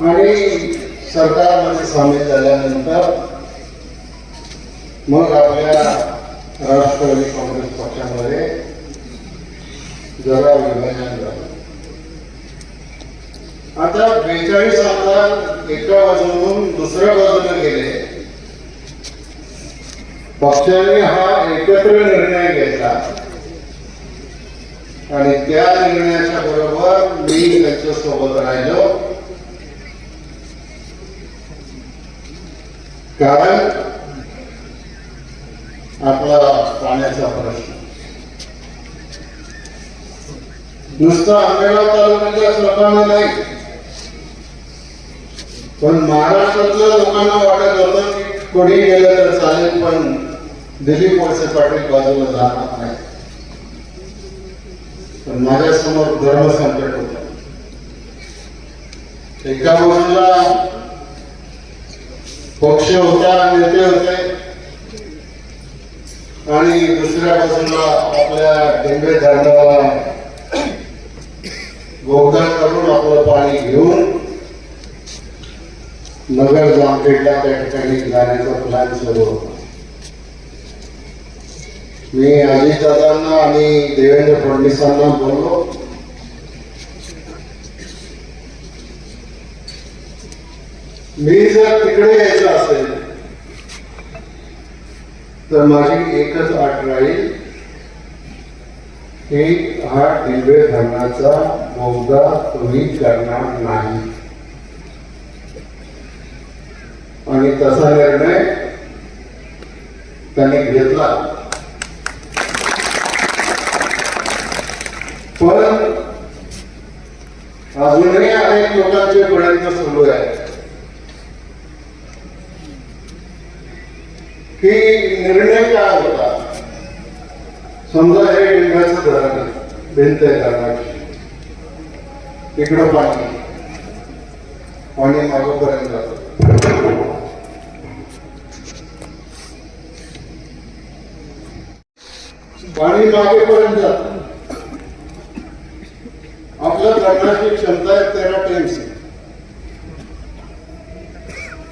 आणि सरकारमध्ये सामील झाल्यानंतर मग आपल्या राष्ट्रवादी काँग्रेस पक्षामध्ये जरा विभाजन झालं. आता बेचाळीस आमदार एका बाजून दुसऱ्या बाजूला गेले. पक्षाने हा एकत्र निर्णय घेतला. आणि त्या निर्णयाच्या बरोबर मी त्यांच्यासोबत राहिलो. कारण आपला पाण्याचा प्रश्न. नुसतं आंबेगाव तालुक्याच्या लोकांना नाही. पण महाराष्ट्रातल्या लोकांना वाटत होतं की कोणी गेलं तर चालेल पण दिलीप वळसे पाटील बाजूला जाणार नाही. पण माझ्यासमोर धर्म संकट होत. एका बाजूला पक्ष होता नेते होते आणि दुसऱ्या बाजूला आपल्या डेंबे धरणाला बोगदा करून आपलं पाणी घेऊन नगर जामखेडला त्या ठिकाणी जाण्याचा प्लॅन सुरू होता. मी अजितदादांना आणि देवेंद्र फडणवीसांना बोललो. मी जर तिकडे यायचं असेल तर माझी एकच आठ राहील की हा दिव्य धरणाचा बोगदा तुम्ही करणार नाही. आणि तसा निर्णय त्यांनी घेतला. पण अजूनही अनेक लोकांचे प्रयत्न सुरू आहेत की निर्णय काय होता समजा हे डिंगाचं धरण आहे, भिंत आहे धरणाची इकडं पाणी. पाणी मागोपर्यंत. जातं पाणी मागेपर्यंत. जातं आपल्या धरणाची क्षमता आहे तेरा टीएमसी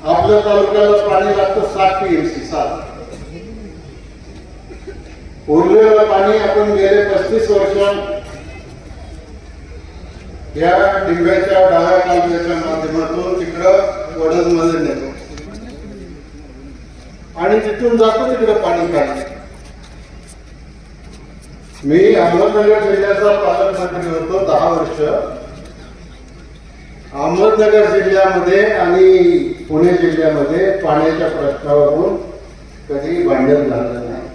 आपल्या तालुक्याला पाणी लागतं सात टीएमसी सात. उरलेलं पाणी आपण गेले पस्तीस वर्ष या डिंब्याच्या डाव्या कालव्याच्या माध्यमातून तिकडं वडदमध्ये नेतो. आणि तिथून जातो तिकडं पाणी काढतो मी अहमदनगर जिल्ह्याचा पालकमंत्री होतो दहा वर्ष. अहमदनगर जिल्ह्यामध्ये आणि पुणे जिल्ह्यामध्ये पाण्याच्या प्रश्नावरून कधी भांडण झालं नाही.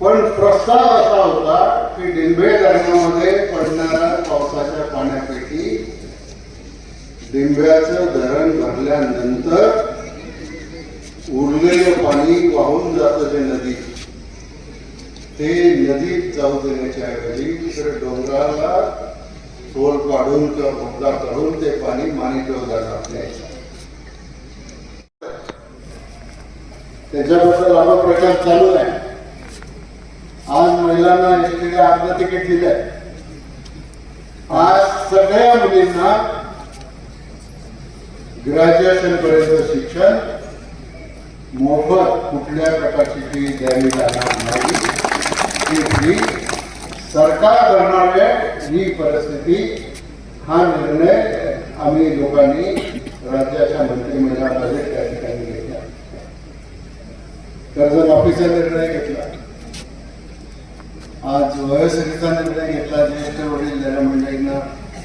पण प्रस्ताव असा होता की डिंबे धरणामध्ये पडणाऱ्या पावसाच्या पाण्यापैकी डिंब्याचं धरण भरल्यानंतर उरलेलं पाणी वाहून जात ते नदीत जाऊ देण्याच्या ऐवजी तिकडे डोंगराला टोल काढून किंवा बोगदा काढून ते पाणी माने धरणात न्यायचं त्याच्याबद्दल आपला प्रचार चालू आहे. आज महिलांना एसटीला अर्ध तिकीट दिलंय. आज सगळ्या मुलींना ग्रॅज्युएशन पर्यंत शिक्षण मोफत कुठल्या प्रकारची फी द्यावी लागणार नाही. ती सरकार करणार ही परिस्थिती हा निर्णय आम्ही लोकांनी राज्याच्या मंत्रिमंडळामध्ये त्या ठिकाणी घेतला. कर्जमाफीचा निर्णय घेतला. आज वयोसरीचा निर्णय घेतला. ज्येष्ठ वडील जरा मंडळींना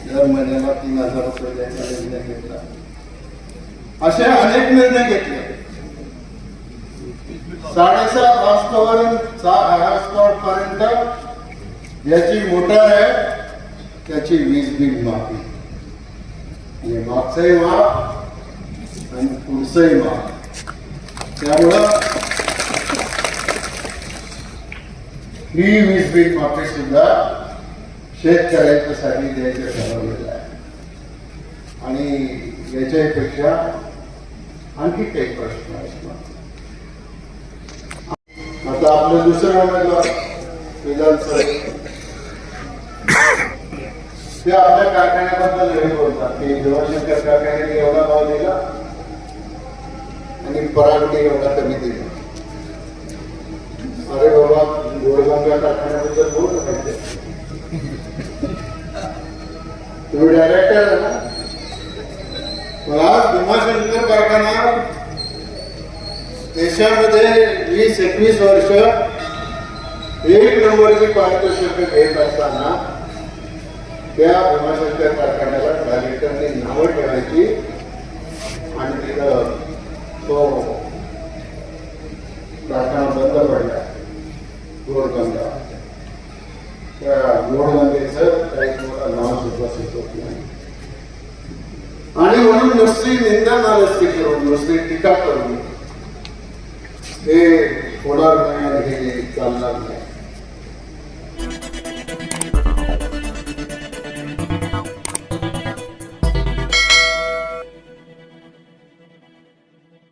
दर महिन्याला तीन हजार रुपये द्यायचा निर्णय घेतला. असे अनेक निर्णय घेतले. साडेसात हॉर्सपॉवर पर्यंत याची मोटर आहे त्याची वीज बिल माफी. आणि मागचंही माफ आणि पुढचंही माफ. त्यामुळं ही वीज बिल माफी सुद्धा शेतकऱ्यांच्यासाठी द्यायचं ठरवलेलं आहे. आणि याच्यापेक्षा आणखी काही प्रश्न असणार आता आपले दुसरे उमेदवार ते आपल्या कारखान्याबद्दल हे बोलतात. की देवाशंकर कारखान्याने एवढा भाव दिला आणि परागने एवढा कमी दिला. अरे बाबा गोडगंगा कारखान्याबद्दल बोलू पाहिजे तुम्ही डायरेक्टर आहे ना? मला भीमाशंकर कारखाना देशामध्ये वीस एकवीस वर्ष एक नंबरची पारितोषिक घेत असताना त्या भीमाशंकर कारखान्याला डायरेक्टरने नावं ठेवायची. आणि तिथं तो कारखाना बंद पडला. गोडगंगा त्या गोडगंगेचं काही मोठं नाव सुद्धा सुचवत नाही. आणि म्हणून नुसती निंदा नालस्ती करून नुसती टीका करून हे होणार नाही आणि हे